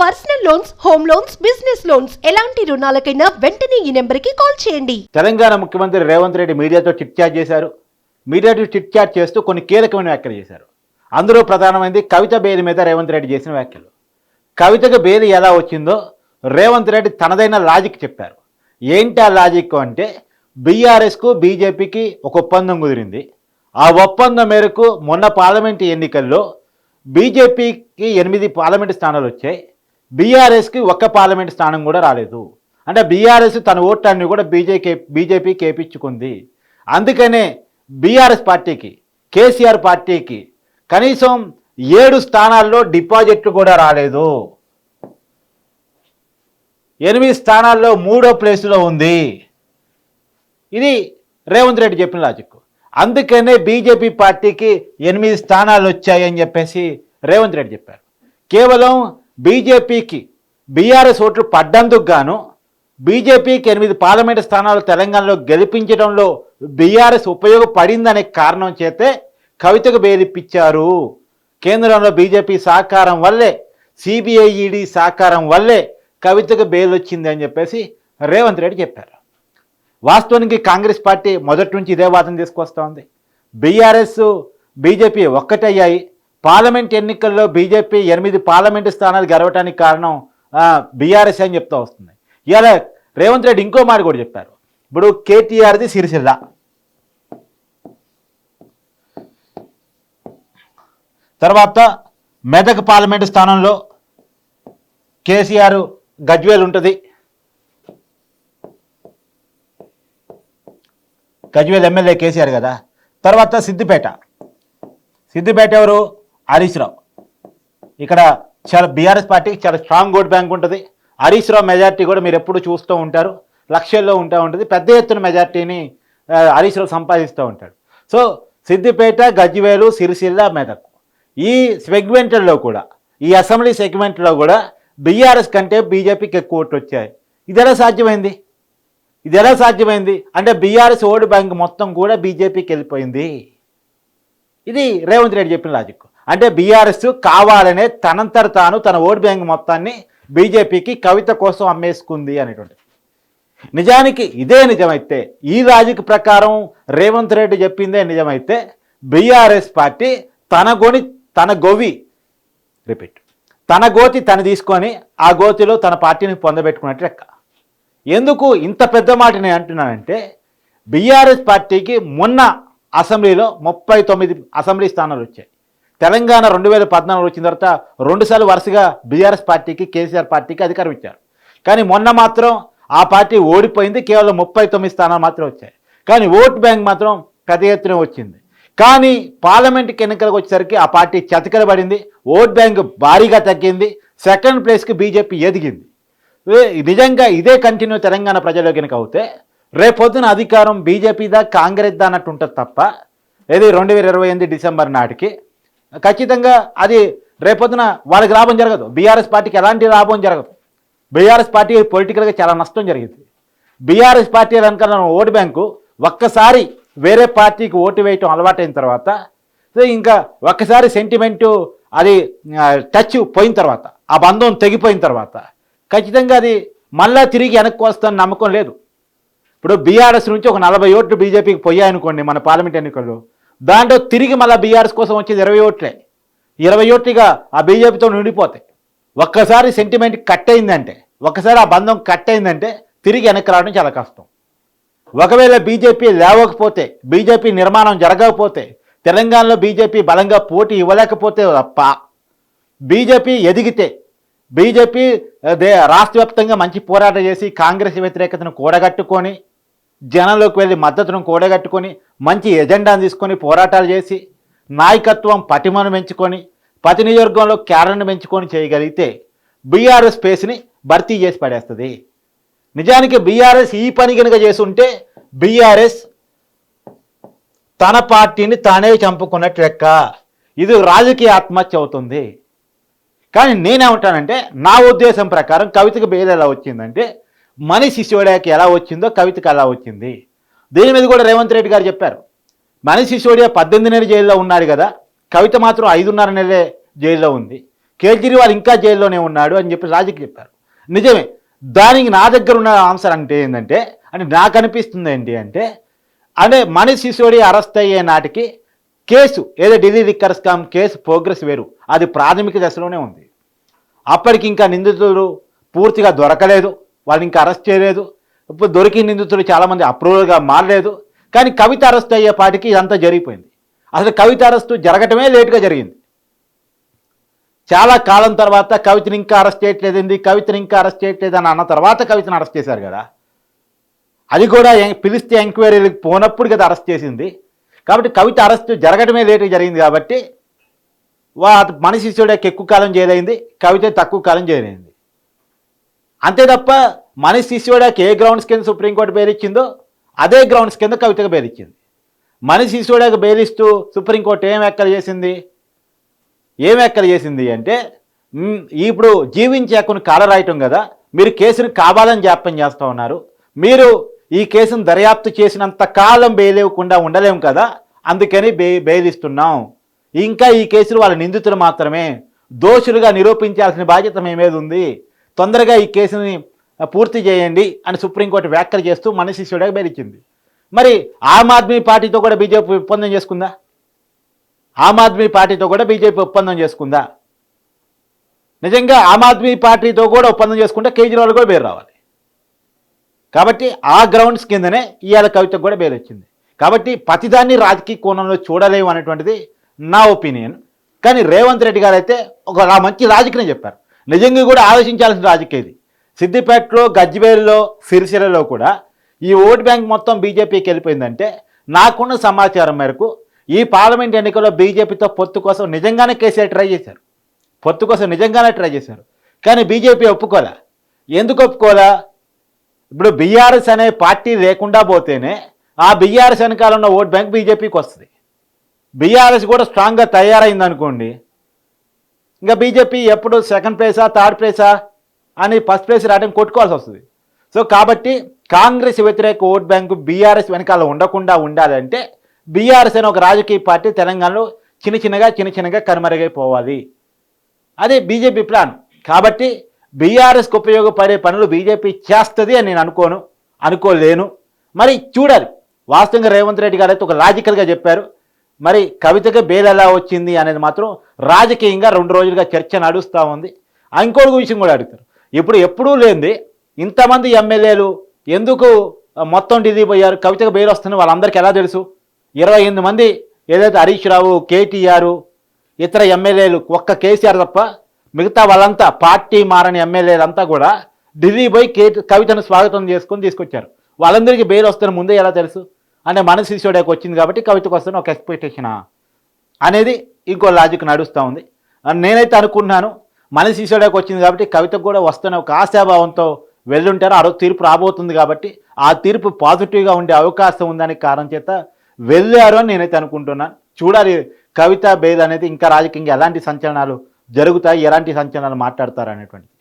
Personal loans home loans business loans. ఎలాంటి రుణాలకైనా వెంటనే ఈ నెంబర్కి కాల్ చేయండి. తెలంగాణ ముఖ్యమంత్రి రేవంత్ రెడ్డి మీడియాతో చిట్ చాట్ చేశారు. మీడియాతో చిట్ చాట్ చేస్తూ కొన్ని కీలకమైన వ్యాఖ్యలు చేశారు. అందులో ప్రధానమైనది కవిత బేలి మీద రేవంత్ రెడ్డి చేసిన వ్యాఖ్యలు. కవితకు బేలి ఎలా వచ్చిందో రేవంత్ రెడ్డి తనదైన లాజిక్ చెప్పారు. ఏంటి ఆ లాజిక్ అంటే బీఆర్ఎస్కు బీజేపీకి ఒక ఒప్పందం కుదిరింది. ఆ ఒప్పందం మేరకు మొన్న పార్లమెంటు ఎన్నికల్లో బీజేపీకి ఎనిమిది పార్లమెంటు స్థానాలు వచ్చాయి. బీఆర్ఎస్కి ఒక్క పార్లమెంట్ స్థానం కూడా రాలేదు. అంటే బీఆర్ఎస్ తన ఓటాన్ని కూడా బీజేకే బీజేపీ కేపించుకుంది. అందుకనే బీఆర్ఎస్ పార్టీకి కేసీఆర్ పార్టీకి కనీసం ఏడు స్థానాల్లో డిపాజిట్లు కూడా రాలేదు. ఎనిమిది స్థానాల్లో మూడో ప్లేస్లో ఉంది. ఇది రేవంత్ రెడ్డి చెప్పిన లాజిక్. అందుకనే బీజేపీ పార్టీకి ఎనిమిది స్థానాలు వచ్చాయని చెప్పేసి రేవంత్ రెడ్డి చెప్పారు. కేవలం బీజేపీకి బీఆర్ఎస్ ఓట్లు పడ్డందుకు గాను బీజేపీకి ఎనిమిది పార్లమెంటు స్థానాలు తెలంగాణలో గెలిపించడంలో బీఆర్ఎస్ ఉపయోగపడిందనే కారణం చేతే కవితకు బేలిప్పించారు కేంద్రంలో బీజేపీ సహకారం వల్లే సిబిఐఈడి సహకారం వల్లే కవితకు బెయిల్ వచ్చింది అని చెప్పేసి రేవంత్ రెడ్డి చెప్పారు. వాస్తవానికి కాంగ్రెస్ పార్టీ మొదటి నుంచి ఇదే వాదన తీసుకొస్తూ ఉంది బీఆర్ఎస్ బీజేపీ ఒక్కటయ్యాయి. పార్లమెంట్ ఎన్నికల్లో బీజేపీ ఎనిమిది పార్లమెంటు స్థానాలు గెలవటానికి కారణం బీఆర్ఎస్ అని చెప్తూ వస్తుంది. ఇవాళ రేవంత్ రెడ్డి ఇంకో మాట కూడా చెప్పారు. ఇప్పుడు కేటీఆర్ది సిరిసిల్ల. తర్వాత మెదక్ పార్లమెంటు స్థానంలో కేసీఆర్ గజ్వేల్ ఉంటుంది. గజ్వేల్ ఎమ్మెల్యే కేసీఆర్ కదా. తర్వాత సిద్దిపేట. సిద్దిపేట ఎవరు? హరీష్ రావు. ఇక్కడ చాలా బీఆర్ఎస్ పార్టీకి చాలా స్ట్రాంగ్ ఓట్ బ్యాంక్ ఉంటుంది. హరీష్ రావు మెజార్టీ కూడా మీరు ఎప్పుడు చూస్తూ ఉంటారు. లక్షల్లో ఉంటా ఉంటుంది. పెద్ద ఎత్తున మెజార్టీని హరీష్ రావు సంపాదిస్తూ ఉంటాడు. సో సిద్దిపేట గజ్వేలు సిరిసిల్ల మెదక్. ఈ సెగ్మెంట్లలో కూడా ఈ అసెంబ్లీ సెగ్మెంట్లో కూడా బీఆర్ఎస్ కంటే బీజేపీకి ఎక్కువ ఓట్లు వచ్చాయి. ఇది ఎలా సాధ్యమైంది? ఇది ఎలా సాధ్యమైంది? అంటే బీఆర్ఎస్ ఓటు బ్యాంక్ మొత్తం కూడా బీజేపీకి వెళ్ళిపోయింది. ఇది రేవంత్ రెడ్డి చెప్పిన లాజిక్. అంటే బీఆర్ఎస్ కావాలనే తనంతట తాను తన ఓటు బ్యాంక్ మొత్తాన్ని బీజేపీకి కవిత కోసం అమ్మేసుకుంది అనేటువంటి. నిజానికి ఇదే నిజమైతే ఈ లాజిక్ ప్రకారం రేవంత్ రెడ్డి చెప్పిందే నిజమైతే బీఆర్ఎస్ పార్టీ తన గొని తన గొవి రిపీట్ తన గోతి తను తీసుకొని ఆ గోతిలో తన పార్టీని పొందబెట్టుకున్నట్టు లెక్క. ఎందుకు ఇంత పెద్ద మాట నేను అంటున్నానంటే బీఆర్ఎస్ పార్టీకి మొన్న అసెంబ్లీలో ముప్పై తొమ్మిది అసెంబ్లీ స్థానాలు వచ్చాయి. తెలంగాణ రెండు వేల పద్నాలుగు వచ్చిన తర్వాత రెండుసార్లు వరుసగా బీఆర్ఎస్ పార్టీకి కేసీఆర్ పార్టీకి అధికారం ఇచ్చారు. కానీ మొన్న మాత్రం ఆ పార్టీ ఓడిపోయింది కేవలం ముప్పై తొమ్మిది స్థానాలు మాత్రం వచ్చాయి. కానీ ఓట్ బ్యాంక్ మాత్రం పెద్ద ఎత్తున వచ్చింది. కానీ పార్లమెంట్కి ఎన్నికలకు వచ్చేసరికి ఆ పార్టీ చతికిలబడింది ఓట్ బ్యాంక్ భారీగా తగ్గింది సెకండ్ ప్లేస్కి బీజేపీ ఎదిగింది. నిజంగా ఇదే కంటిన్యూ తెలంగాణ ప్రజల్లో కనుక అవుతే రేపొద్దున అధికారం బీజేపీదా కాంగ్రెస్దా అన్నట్టు ఉంటుంది తప్ప ఇది రెండు వేల ఇరవై ఎనిమిది డిసెంబర్ నాటికి ఖచ్చితంగా అది రేపొద్దున వాళ్ళకి లాభం జరగదు. బీఆర్ఎస్ పార్టీకి ఎలాంటి లాభం జరగదు. బీఆర్ఎస్ పార్టీ పొలిటికల్గా చాలా నష్టం జరిగింది. బీఆర్ఎస్ పార్టీ కనుక ఓటు బ్యాంకు ఒక్కసారి వేరే పార్టీకి ఓటు వేయటం అలవాటైన తర్వాత ఇంకా ఒక్కసారి సెంటిమెంటు అది టచ్ పోయిన తర్వాత ఆ బంధం తెగిపోయిన తర్వాత ఖచ్చితంగా అది మళ్ళా తిరిగి వెనక్కి వస్తుందని నమ్మకం లేదు. ఇప్పుడు బీఆర్ఎస్ నుంచి ఒక నలభై ఓట్లు బీజేపీకి పోయాయనుకోండి మన పార్లమెంట్ ఎన్నికల్లో దాంట్లో తిరిగి మళ్ళీ బీఆర్ఎస్ కోసం వచ్చేది ఇరవై ఓట్లే. ఇరవై ఓట్లుగా ఆ బీజేపీతో నిండిపోతాయి. ఒక్కసారి సెంటిమెంట్ కట్ అయిందంటే ఒక్కసారి ఆ బంధం కట్ అయిందంటే తిరిగి వెనక్కి రావడం చాలా కష్టం. ఒకవేళ బీజేపీ లేవకపోతే బీజేపీ నిర్మాణం జరగకపోతే తెలంగాణలో బీజేపీ బలంగా పోటీ ఇవ్వలేకపోతే తప్ప బీజేపీ ఎదిగితే బీజేపీ దే రాష్ట్ర వ్యాప్తంగా మంచి పోరాటం చేసి కాంగ్రెస్ వ్యతిరేకతను కూడగట్టుకొని జనంలోకి వెళ్ళి మద్దతును కూడగట్టుకొని మంచి ఎజెండాను తీసుకొని పోరాటాలు చేసి నాయకత్వం పటిమను పెంచుకొని ప్రతి నియోజకవర్గంలో క్యారెట్ను పెంచుకొని చేయగలిగితే బీఆర్ఎస్ స్పేస్ని భర్తీ చేసి పడేస్తుంది. నిజానికి బీఆర్ఎస్ ఈ పని కనుక చేసుంటే బీఆర్ఎస్ తన పార్టీని తానే చంపుకున్నట్టు లెక్క. ఇది రాజకీయ ఆత్మహత్య అవుతుంది. కానీ నేనేమంటానంటే నా ఉద్దేశం ప్రకారం కవితకు బేదెలా వచ్చిందంటే మనీ సిసోడియాకి ఎలా వచ్చిందో కవితకు అలా వచ్చింది. దీని మీద కూడా రేవంత్ రెడ్డి గారు చెప్పారు. మనీ సిసోడియా పద్దెనిమిది నెలలు జైల్లో ఉన్నాడు కదా కవిత మాత్రం ఐదున్నర నెలలే జైల్లో ఉంది. కేజ్రీవాల్ ఇంకా జైల్లోనే ఉన్నాడు అని చెప్పి రాజుకి చెప్పారు. నిజమే దానికి నా దగ్గర ఉన్న ఆన్సర్ అంటే ఏంటంటే అంటే నాకు అనిపిస్తుంది ఏంటి అంటే అంటే మణి సిసోడియా అరెస్ట్ అయ్యే నాటికి కేసు ఏదో Delhi liquor scam case progress వేరు అది ప్రాథమిక దశలోనే ఉంది. అప్పటికి ఇంకా నిందితులు పూర్తిగా దొరకలేదు. వాళ్ళని ఇంకా అరెస్ట్ చేయలేదు. ఇప్పుడు దొరికిన నిందితులు చాలామంది అప్రూవల్గా మారలేదు. కానీ కవిత అరెస్ట్ అయ్యేపాటికి ఇదంతా జరిగిపోయింది. అసలు కవిత అరెస్టు జరగటమే లేటుగా జరిగింది. చాలా కాలం తర్వాత కవితని ఇంకా అరెస్ట్ చేయట్లేదండి కవితని ఇంకా అరెస్ట్ చేయట్లేదు అని అన్న తర్వాత కవితను అరెస్ట్ చేశారు కదా. అది కూడా ఎం- పిలిస్తే ఎంక్వైరీలకు పోనప్పుడు కదా అరెస్ట్ చేసింది. కాబట్టి కవిత అరెస్టు జరగడమే లేటుగా జరిగింది కాబట్టి వా మనిషి శిష్యుడికి ఎక్కువ కాలం జైలైంది కవిత తక్కువ కాలం జైలైంది అంతే తప్ప మనిషి శిష్యుడికి ఏ గ్రౌండ్స్ కింద సుప్రీంకోర్టు బెయిల్ ఇచ్చిందో అదే గ్రౌండ్స్ కింద కవితకు బెయిల్ ఇచ్చింది మనిషి శిష్యుడికి బెయిల్ ఇస్తూ సుప్రీంకోర్టు ఏం ఎక్కలు చేసింది? ఏం ఎక్కలు చేసింది అంటే ఇప్పుడు జీవించే హక్కును కాలరాయటం కదా మీరు కేసును కావాలని జాప్యం చేస్తూ ఉన్నారు. మీరు ఈ కేసును దర్యాప్తు చేసినంత కాలం బెయిల్ ఉండలేము కదా అందుకని బె బెయిలిస్తున్నాం. ఇంకా ఈ కేసులు వాళ్ళ నిందితులు మాత్రమే. దోషులుగా నిరూపించాల్సిన బాధ్యత మీ మీద ఉంది తొందరగా ఈ కేసుని పూర్తి చేయండి అని సుప్రీంకోర్టు వ్యాఖ్యలు చేస్తూ మన శిష్యుడిగా బెయిల్ ఇచ్చింది మరి ఆమ్ ఆద్మీ పార్టీతో కూడా బీజేపీ ఒప్పందం చేసుకుందా? ఆమ్ ఆద్మీ పార్టీతో కూడా బీజేపీ ఒప్పందం చేసుకుందా? నిజంగా ఆమ్ ఆద్మీ పార్టీతో కూడా ఒప్పందం చేసుకుంటే కేజ్రీవాల్ కూడా బేరు రావాలి. కాబట్టి ఆ గ్రౌండ్స్ కిందనే ఇవాళ కవితకు కూడా బేరు వచ్చింది కాబట్టి ప్రతిదాన్ని రాజకీయ కోణంలో చూడలేము అనేటువంటిది నా ఒపీనియన్. కానీ రేవంత్ రెడ్డి గారు అయితే ఒక మంచి లాజిక్నే చెప్పారు. నిజంగా కూడా ఆలోచించాల్సిన రాజకీయం ఇది. సిద్దిపేటలో గజ్వేల్లో సిరిసిల్లలో కూడా ఈ ఓట్ బ్యాంక్ మొత్తం బీజేపీకి వెళ్ళిపోయిందంటే నాకున్న సమాచారం మేరకు ఈ పార్లమెంట్ ఎన్నికల్లో బీజేపీతో పొత్తు కోసం నిజంగానే కేసీఆర్ ట్రై చేశారు. పొత్తు కోసం నిజంగానే ట్రై చేశారు. కానీ బీజేపీ ఒప్పుకోలే. ఎందుకు ఒప్పుకోలే? ఇప్పుడు బీఆర్ఎస్ అనే పార్టీ లేకుండా పోతేనే ఆ బీఆర్ఎస్ వెనకాల ఉన్న ఓట్ బ్యాంక్ బీజేపీకి వస్తుంది. బీఆర్ఎస్ కూడా స్ట్రాంగ్గా తయారైంది అనుకోండి ఇంకా బీజేపీ ఎప్పుడు సెకండ్ ప్లేసా థర్డ్ ప్లేసా అని ఫస్ట్ ప్లేస్ రావడం కొట్టుకోవాల్సి వస్తుంది. సో కాబట్టి కాంగ్రెస్ వ్యతిరేక ఓట్ బ్యాంకు బీఆర్ఎస్ వెనకాల ఉండకుండా ఉండాలంటే బీఆర్ఎస్ అనే ఒక రాజకీయ పార్టీ తెలంగాణలో చిన్న చిన్నగా చిన్న చిన్నగా కనుమరుగైపోవాలి. అదే బీజేపీ ప్లాన్. కాబట్టి బీఆర్ఎస్కి ఉపయోగపడే పనులు బీజేపీ చేస్తుంది అని నేను అనుకోను అనుకోలేను. మరి చూడాలి. వాస్తవంగా రేవంత్ రెడ్డి గారు అయితే ఒక లాజికల్గా చెప్పారు. మరి కవితకి బెయిల్ ఎలా వచ్చింది అనేది మాత్రం రాజకీయంగా రెండు రోజులుగా చర్చ నడుస్తూ ఉంది. ఇంకోటి విషయం కూడా అడుగుతారు. ఇప్పుడు ఎప్పుడూ లేనిది ఇంతమంది ఎమ్మెల్యేలు ఎందుకు మొత్తం ఢిల్లీ పోయారు కవితకు బెయిల్ వస్తుంది వాళ్ళందరికీ ఎలా తెలుసు? ఇరవై ఎనిమిది మంది ఏదైతే హరీష్ రావు కేటీఆర్ ఇతర ఎమ్మెల్యేలు ఒక్క కేసీఆర్ తప్ప మిగతా వాళ్ళంతా పార్టీ మారని ఎమ్మెల్యేలంతా కూడా ఢిల్లీ పోయి కే కవితను స్వాగతం చేసుకొని తీసుకొచ్చారు. వాళ్ళందరికీ బెయిల్ వస్తున్న ముందే ఎలా తెలుసు? అంటే మన శిశువుడికి వచ్చింది కాబట్టి కవితకు వస్తున్న ఒక ఎక్స్పెక్టేషనా అనేది ఇంకో లాజిక్ నడుస్తూ ఉంది. నేనైతే అనుకున్నాను మన శిశువుడికి వచ్చింది కాబట్టి కవితకు కూడా వస్తున్న ఒక ఆశాభావంతో వెళ్ళుంటారు. ఆ రోజు తీర్పు రాబోతుంది కాబట్టి ఆ తీర్పు పాజిటివ్గా ఉండే అవకాశం ఉందని కారణం చేత వెళ్ళారు అని నేనైతే అనుకుంటున్నాను. చూడాలి కవిత భేద్ అనేది ఇంకా రాజకీయంగా ఎలాంటి సంచలనాలు జరుగుతాయి ఎలాంటి సంచలనాలు మాట్లాడతారు అనేటువంటిది.